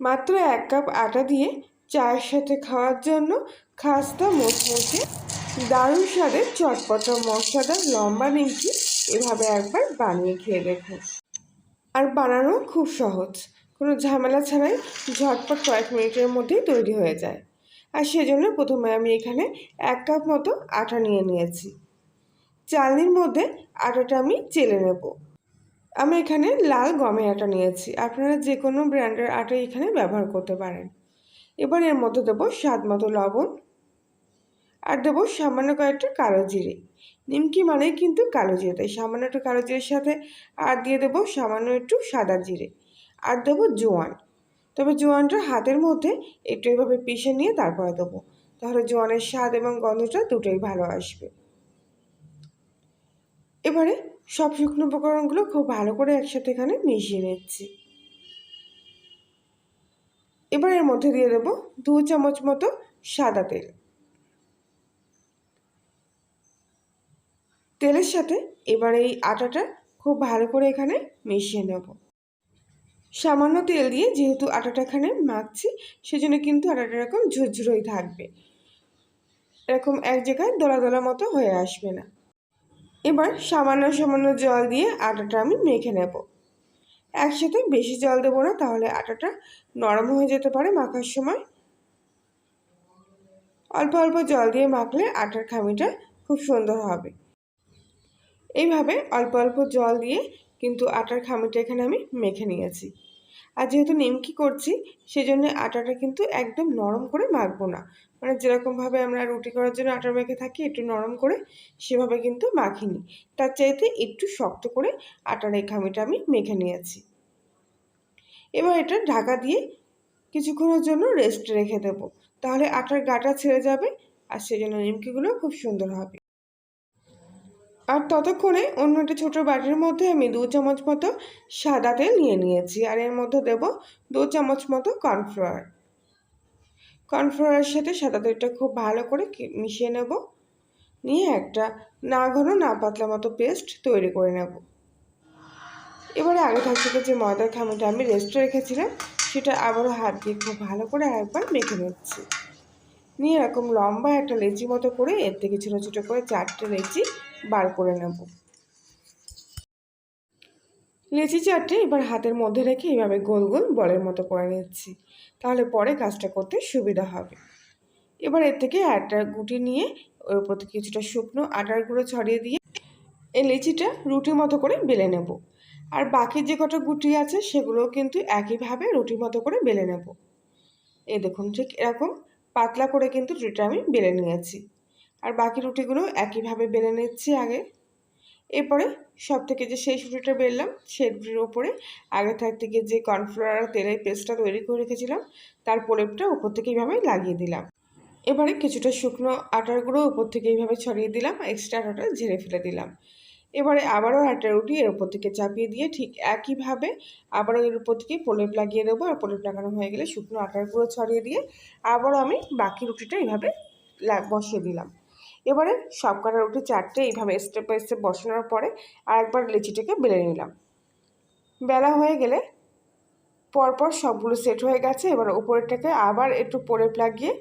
মাত্র এক কাপ আটা দিয়ে চায়ের সাথে খাওয়ার জন্য খাস্তা মুচমুচে দারুণ স্বাদের চটপটা মশলাদার লম্বা নিমকি এভাবে একবার বানিয়ে খেয়ে দেখুন। আর বানানো খুব সহজ। কোনো ঝামেলা ছাড়াই ঝটপট কয়েক মিনিটের মধ্যেই তৈরি হয়ে যায়। আর সেজন্য প্রথমে আমি এখানে এক কাপ মতো আটা নিয়ে নিয়েছি। চালনির মধ্যে আটাটা আমি চেলে নেব। আমি এখানে লাল গমের আটা নিয়েছি। আপনারা যে কোনো ব্র্যান্ডের আটা এখানে ব্যবহার করতে পারেন। এবার এর মধ্যে দেবো স্বাদ মতো লবণ আর দেবো সামান্য কয়েকটা কালো জিরে। নিমকি মানেই কিন্তু কালো জিরে, তাই সামান্য একটু কালো জিরের সাথে আর দিয়ে দেবো সামান্য একটু সাদা জিরে আর দেবো জোয়ান। তবে জোয়ানটা হাতের মধ্যে একটু এভাবে পিষে নিয়ে তারপরে দেবো। তাহলে জোয়ানের স্বাদ এবং গন্ধটা দুটোই ভালো আসবে। এবারে সব শুকনো উপকরণগুলো খুব ভালো করে একসাথে এখানে মিশিয়ে নিচ্ছি। এবার এর মধ্যে দিয়ে দেবো দু চামচ মতো সাদা তেল। তেলের সাথে এবার এই আটাটা খুব ভালো করে এখানে মিশিয়ে নেব। সামান্য তেল দিয়ে যেহেতু আটাটা এখানে মাখছি, সেজন্য কিন্তু আটাটা এরকম ঝুরঝুরোই থাকবে। এরকম এক জায়গায় দোলা দোলা মতো হয়ে আসবে না। এবার সামান্য সামান্য জল দিয়ে আটাটা আমি মেখে নেব। একসাথে বেশি জল দেবো না, তাহলে আটাটা নরম হয়ে যেতে পারে মাখার সময়। অল্প অল্প জল দিয়ে মাখলে আটার খামিটা খুব সুন্দর হবে। এইভাবে অল্প অল্প জল দিয়ে কিন্তু আটার খামিটা এখানে আমি মেখে নিয়েছি। আর যেহেতু নিমকি করছি, সেজন্য আটাটা কিন্তু একদম নরম করে মাখবো না। মানে যেরকমভাবে আমরা রুটি করার জন্য আটা মেখে থাকি, একটু নরম করে সেভাবে কিন্তু মাখিনি। তার চাইতে একটু শক্ত করে আটার এই খামিটা আমি মেখে নিয়েছি। এবার এটা ঢাকা দিয়ে কিছুক্ষণের জন্য রেস্ট রেখে দেবো। তাহলে আটার গাটা ছেড়ে যাবে আর সেজন্য নিমকিগুলো খুব সুন্দর হবে। আর ততক্ষণে অন্য একটা ছোটো বাটির মধ্যে আমি দু চামচ মতো সাদা তেল নিয়ে নিয়েছি, আর এর মধ্যে দেব দু চামচ মতো কর্নফ্লাওয়ার। কর্নফ্লাওয়ারের সাথে সাদা তেলটা খুব ভালো করে মিশিয়ে নেব। নিয়ে একটা না ঘন না পাতলা মতো পেস্ট তৈরি করে নেব। এবারে আগে থাকতে যে ময়দার খামিটা আমি রেস্টে রেখেছিলাম, সেটা আবারও হাত দিয়ে খুব ভালো করে একবার মেখে নিচ্ছি। নিয়ে এরকম লম্বা একটা লেচি মতো করে এর থেকে ছোটো ছোটো করে চারটে লেচি বার করে নেব। লেচি চারটে এবার হাতের মধ্যে রেখে এইভাবে গোল গোল বলের মতো করে নিচ্ছি, তাহলে পরে কাজটা করতে সুবিধা হবে। এবার এর থেকে একটা গুটি নিয়ে ওর উপর কিছুটা শুকনো আটার গুঁড়ো ছড়িয়ে দিয়ে এই লেচিটা রুটির মতো করে বেলে নেব। আর বাকি যে কটা গুটি আছে সেগুলোও কিন্তু একইভাবে রুটির মতো করে বেলে নেব। এই দেখুন ঠিক এরকম পাতলা করে কিন্তু রুটিটা আমি বেলে নিয়েছি। আর বাকি রুটিগুলো একইভাবে বেলে নিচ্ছি আগে। এরপরে সব থেকে যে সেই রুটিটা বেললাম, সেই রুটির ওপরে আগে থাক থেকে যে কর্নফ্লাওয়ার তেলের পেস্টটা তৈরি করে রেখেছিলাম, তার প্রলেপটা উপর থেকে এইভাবে লাগিয়ে দিলাম। এবারে কিছুটা শুকনো আটার গুঁড়ো উপর থেকে এইভাবে ছড়িয়ে দিলাম এক্সট্রা আটাটা ঝেড়ে ফেলে দিলাম। এবারে আবারও একটা রুটি এর উপর থেকে চাপিয়ে দিয়ে ঠিক একইভাবে আবারও এর উপর থেকে প্রলেপ লাগিয়ে দেবো আর প্রলেপ লাগানো হয়ে গেলে শুকনো আটার গুঁড়ো ছড়িয়ে দিয়ে আবারও আমি বাকি রুটিটা এইভাবে বসিয়ে দিলাম। এবারে সব কটা রুটি চারটে এইভাবে স্টেপ বাই স্টেপ বসানোর পরে আরেকবার লিচিটাকে বেলে নিলাম। বেলা হয়ে গেলে পরপর সবগুলো সেট হয়ে গেছে, এবার উপরেরটাকে আবার একটু প্রলেপ লাগিয়ে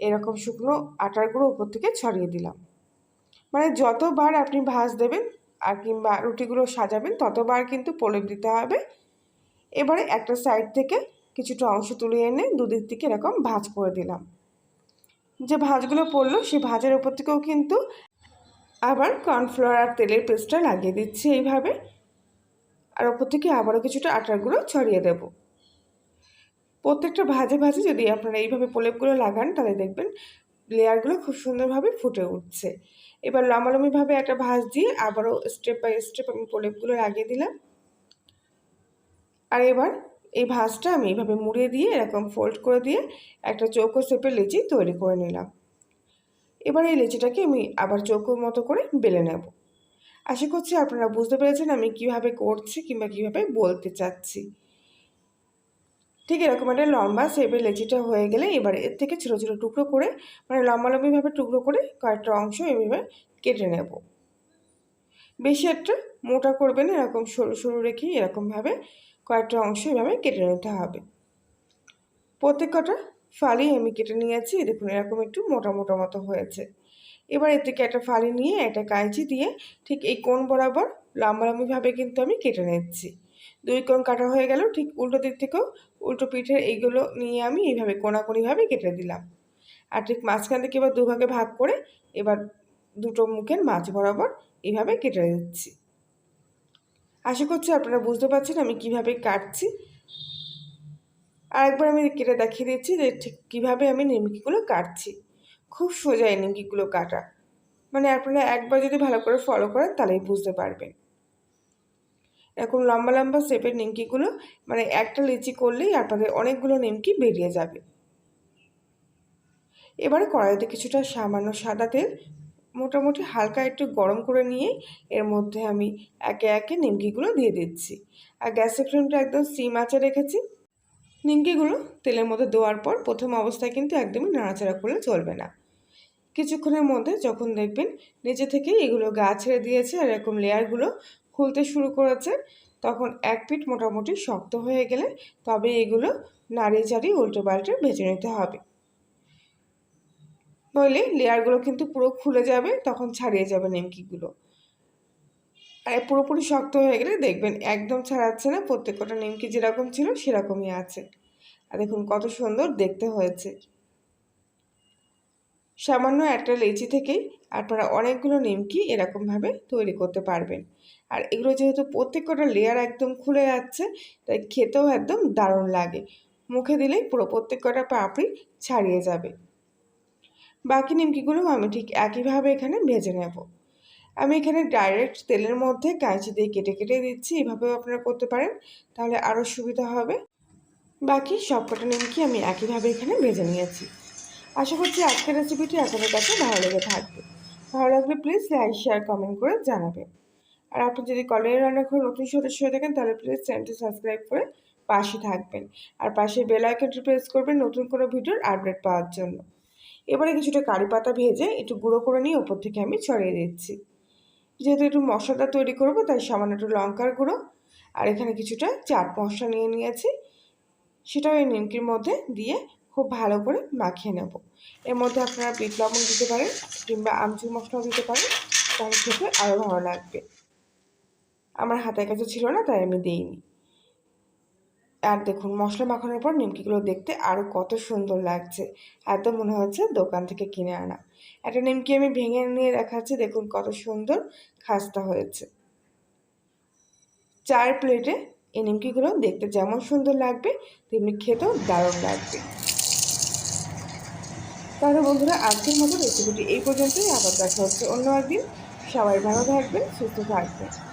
এরকম শুকনো আটার গুঁড়ো উপর থেকে ছড়িয়ে দিলাম। মানে যতবার আপনি ভাজ দেবেন আর কিংবা রুটিগুলো সাজাবেন, ততবার কিন্তু প্রলেপ দিতে হবে। এবারে একটা সাইড থেকে কিছুটা অংশ তুলে এনে দুদিক থেকে এরকম ভাজ করে দিলাম। যে ভাজগুলো পড়ল সেই ভাজের ওপর থেকেও কিন্তু আবার কর্নফ্লাওয়ার আর তেলের পেস্টটা লাগিয়ে দিচ্ছি এইভাবে। আর ওপর থেকে আবারও কিছুটা আটার গুঁড়ো ছড়িয়ে দেব। প্রত্যেকটা ভাজে ভাজে যদি আপনারা এইভাবে প্রলেপগুলো লাগান, তাহলে দেখবেন লেয়ারগুলো খুব সুন্দরভাবে ফুটে উঠছে। এবার লম্বালম্বিভাবে একটা ভাজ দিয়ে আবারও স্টেপ বাই স্টেপ আমি প্রলেপগুলো লাগিয়ে দিলাম। আর এবার এই ভাঁজটা আমি এইভাবে মুড়িয়ে দিয়ে এরকম ফোল্ড করে দিয়ে একটা চৌকো শেপের লেচি তৈরি করে নিলাম। এবার এই লেচিটাকে আমি আবার চৌকোর মতো করে বেলে নেব। আশা করছি আপনারা বুঝতে পেরেছেন আমি কীভাবে করছি কিংবা কীভাবে বলতে চাচ্ছি। ঠিক এরকম একটা লম্বা শেপের লেচিটা হয়ে গেলে এবার এর থেকে ছোটো ছোটো টুকরো করে মানে লম্বা লম্বিভাবে টুকরো করে কয়েকটা অংশ এভাবে কেটে নেব। বেশি একটা মোটা করবেন এরকম সরু সরু রেখে এরকমভাবে কয়েকটা অংশ এভাবে কেটে নিতে হবে। প্রত্যেক কটা ফালি আমি কেটে নিয়েছি, দেখুন এরকম একটু মোটা মোটা মতো হয়েছে। এবার এর থেকে একটা ফালি নিয়ে একটা কাঁচি দিয়ে ঠিক এই কোণ বরাবর লম্বালম্বিভাবে কিন্তু আমি কেটে নিচ্ছি। দুই কোণ কাটা হয়ে গেল, ঠিক উল্টো দিক থেকেও উল্টো পিঠের এইগুলো নিয়ে আমি এইভাবে কোনাকুনিভাবে কেটে দিলাম। আর ঠিক মাঝখান থেকে এবার দুভাগে ভাগ করে এবার দুটো মুখের মাছ বরাবর এইভাবে কেটে দিচ্ছি। আশা করছি আপনারা বুঝতে পারছেন আমি কীভাবে কাটছি। আরেকবার আমি কেটে দেখিয়ে দিচ্ছি যে ঠিক কীভাবে আমি নিমকিগুলো কাটছি। খুব সোজা এই নিমকিগুলো কাটা। মানে আপনারা একবার যদি ভালো করে ফলো করেন তাহলেই বুঝতে পারবেন। এরকম লম্বা লম্বা শেপের নিমকিগুলো মানে একটা লিচি করলেই আপনাদের অনেকগুলো নিমকি বেরিয়ে যাবে। এবারে কড়াইতে কিছুটা সামান্য সাদা তেল, মোটামুটি হালকা একটু গরম করে নিয়ে এর মধ্যে আমি একে একে নিমকিগুলো দিয়ে দিচ্ছি। আর গ্যাসের ফ্লেমটা একদম সিম আঁচে রেখেছি। নিমকিগুলো তেলের মধ্যে দেওয়ার পর প্রথম অবস্থায় কিন্তু একদমই নাড়াচাড়া করলে চলবে না। কিছুক্ষণের মধ্যে যখন দেখবেন নিচে থেকে এগুলো গা ছেড়ে দিয়েছে আর এরকম লেয়ারগুলো খুলতে শুরু করেছে, তখন এক পিঠ মোটামুটি শক্ত হয়ে গেলে তবে এগুলো নাড়িয়ে চাড়িয়ে উল্টো পাল্টে ভেজে নিতে হবে। নইলে লেয়ারগুলো কিন্তু পুরো খুলে যাবে, তখন ছাড়িয়ে যাবে নিমকিগুলো। আর পুরোপুরি শক্ত হয়ে গেলে দেখবেন একদম ছাড়াচ্ছে না, প্রত্যেকটা নিমকি যেরকম ছিল সেরকমই আছে। আর দেখুন কত সুন্দর দেখতে হয়েছে। সামান্য একটা লেচি থেকেই আপনারা অনেকগুলো নিমকি এরকমভাবে তৈরি করতে পারবেন। আর এগুলো যেহেতু প্রত্যেকটা লেয়ার একদম খুলে যাচ্ছে, তাই খেতেও একদম দারুণ লাগে। মুখে দিলেই পুরো প্রত্যেক কটা পাপড়ি ছাড়িয়ে যাবে। বাকি নিমকিগুলো আমি ঠিক একইভাবে এখানে ভেজে নেব। আমি এখানে ডাইরেক্ট তেলের মধ্যে কাঁচি দিয়ে কেটে কেটে দিচ্ছি, এভাবেও আপনারা করতে পারেন, তাহলে আরও সুবিধা হবে। বাকি সবকটা নিমকি আমি একইভাবে এখানে ভেজে নিয়েছি। আশা করছি আজকের রেসিপিটি আপনাদের কাছে ভালো লেগে থাকবে। ভালো লাগলে প্লিজ লাইক শেয়ার কমেন্ট করে জানাবেন। আর আপনি যদি কলের রান্নাঘর নতুন সদস্য হয়ে থাকেন, তাহলে প্লিজ চ্যানেলটি সাবস্ক্রাইব করে পাশে থাকবেন। আর পাশে বেল আইকনটি প্রেস করবেন নতুন কোনো ভিডিওর আপডেট পাওয়ার জন্য। এবারে কিছুটা কারি পাতা ভেজে একটু গুঁড়ো করে নিয়ে ওপর থেকে আমি ছড়িয়ে দিচ্ছি। যেহেতু একটু মশলাটা তৈরি করব, তাই সামান্য একটু লঙ্কার গুঁড়ো আর এখানে কিছুটা চাট মশলা নিয়ে নিয়েছি। সেটাও এই নিমকির মধ্যে দিয়ে খুব ভালো করে মাখিয়ে নেব। এর মধ্যে আপনারা বিট লবণ দিতে পারেন কিংবা আমচুর মশলাও দিতে পারেন। তাহলে খেতে আরও ভালো লাগবে। আমার হাতের কাছে ছিল না, তাই আমি দিইনি। আর দেখুন, মশলা মাখানোর পর নিমকিগুলো দেখতে আরও কত সুন্দর লাগছে। এত মনে হচ্ছে দোকান থেকে কিনে আনা। একটা নিমকি আমি ভেঙে নিয়ে দেখাচ্ছি, দেখুন কত সুন্দর খাস্তা হয়েছে। চার প্লেটে এই নিমকিগুলো দেখতে যেমন সুন্দর লাগবে, তেমনি খেতেও দারুণ লাগবে। তাহলে বন্ধুরা, আজকের মতো রেসিপিটি এই পর্যন্তই। আবার দেখা হচ্ছে অন্য একদিন। সবাই ভালো থাকবেন, সুস্থ থাকবেন।